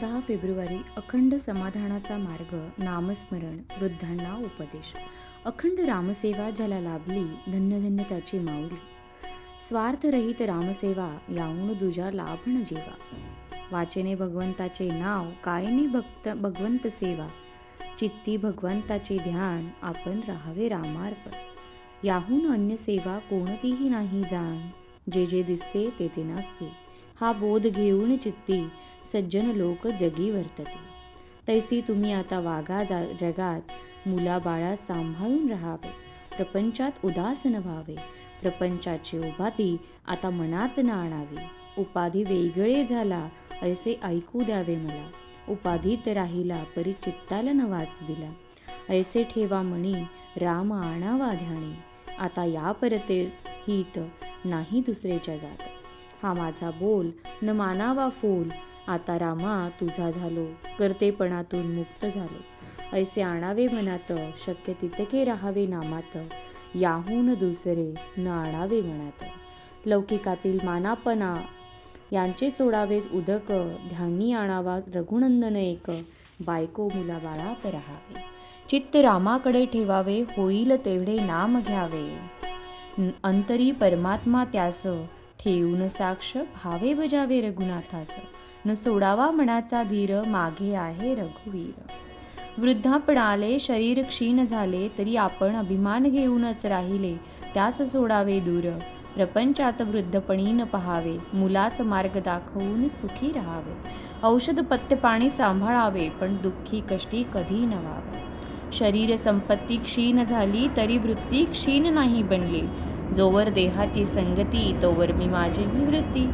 दहा फेब्रुवारी अखंड समाधानाचा मार्ग नामस्मरण वृद्धांना उपदेश. अखंड रामसेवा ज्याला लाभली धन्य धन्य त्याची माऊली. स्वार्थरहित रामसेवा याहून दुजा लाभण जेवा. वाचेने भगवंताचे नाव कायने भक्त भगवंत सेवा. चित्ती भगवंताचे ध्यान आपण राहावे रामार्पण. याहून अन्य सेवा कोणतीही नाही जाण. जे जे दिसते ते ते नसते. हा बोध घेऊन चित्ती सज्जन लोक जगी वर्तते. तैसी तुम्ही आता वागा जा जगात मुलाबाळा सांभाळून राहावे. प्रपंचात उदासन व्हावे. प्रपंचाची उपाधी आता मनात न आणावी. उपाधी वेगळे झाला ऐसे ऐकू द्यावे मला. उपाधीत राहिला परी चित्ताला न वाच दिला ऐसे ठेवा म्हणी राम आणावा ध्याने. आता या परते हित नाही दुसरे जगात. हा माझा बोल न मानावा फोल आता रामा तुझा झालो करतेपणातून मुक्त झालो. ऐसे आणावे मनात शक्य तितके राहावे नामात. याहून दुसरे न आणावे मनात. लौकिकातील मानापणा यांचे सोडावेच उदक ध्यानी आणावा रघुनंदन एक. बायको मुलाबाळात राहावे. चित्त रामाकडे ठेवावे होईल तेवढे नाम घ्यावे. अंतरी परमात्मा त्यास ठेवून साक्ष भावे बजावे रघुनाथास. न सोडावा मनाचा धीर मागे आहे रघुवीर. वृद्धापणाले शरीर क्षीण झाले तरी आपण अभिमान घेऊनच राहिले त्यास सोडावे दूर. प्रपंचात वृद्धपणी न पहावे मुलास मार्ग दाखवून सुखी राहावे. औषध पत्ते पाणी सांभाळावे पण दुःखी कष्टी कधी न व्हावे शरीर संपत्ती क्षीण झाली तरी वृत्ती क्षीण नाही बनली. जोवर देहाची संगती तोवर मी माझी निवृत्ती.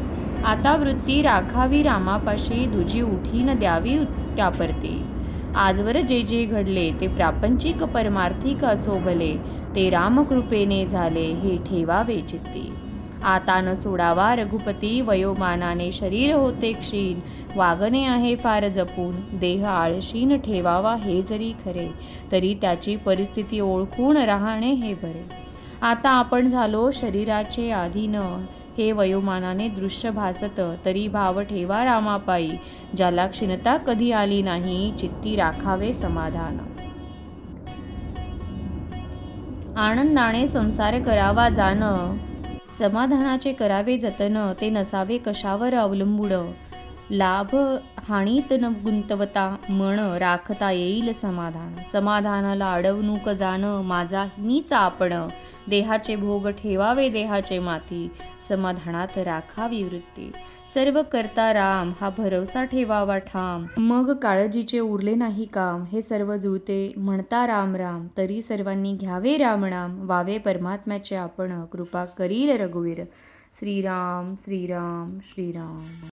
आता वृत्ती राखावी रामापाशी दुजी उठीन द्यावी त्यापरती. आजवर जे जे घडले ते प्रापंचिक परमार्थिक असो भले ते रामकृपेने झाले हे ठेवावे चित्ती. आता न सोडावा रघुपती वयोमानाने शरीर होते क्षीण. वागणे आहे फार जपून देह आळशीन ठेवावा हे जरी खरे तरी त्याची परिस्थिती ओळखून राहणे हे बरे. आता आपण झालो शरीराचे आधीन. हे वयोमानाने दृश्य भासत तरी भाव ठेवा रामापायी ज्याला क्षीणता कधी आली नाही चित्ती राखावे समाधान. आनंदाने संसार करावा जाण. समाधानाचे करावे जतन ते नसावे कशावर अवलंबून. लाभ हानीत न गुंतवता मन राखता येईल समाधान. समाधानाला अडवणूक जाणं माझा मीच आपण. देहाचे भोग ठेवावे देहाचे माती. समाधानात राखावी वृत्ती. सर्व करता राम हा भरवसा ठेवावा ठाम. मग काळजीचे उरले नाही काम हे सर्व जुळते. म्हणता राम राम तरी सर्वांनी घ्यावे रामनाम वावे परमात्म्याचे आपण कृपा करील रघुवीर. श्रीराम श्रीराम श्रीराम.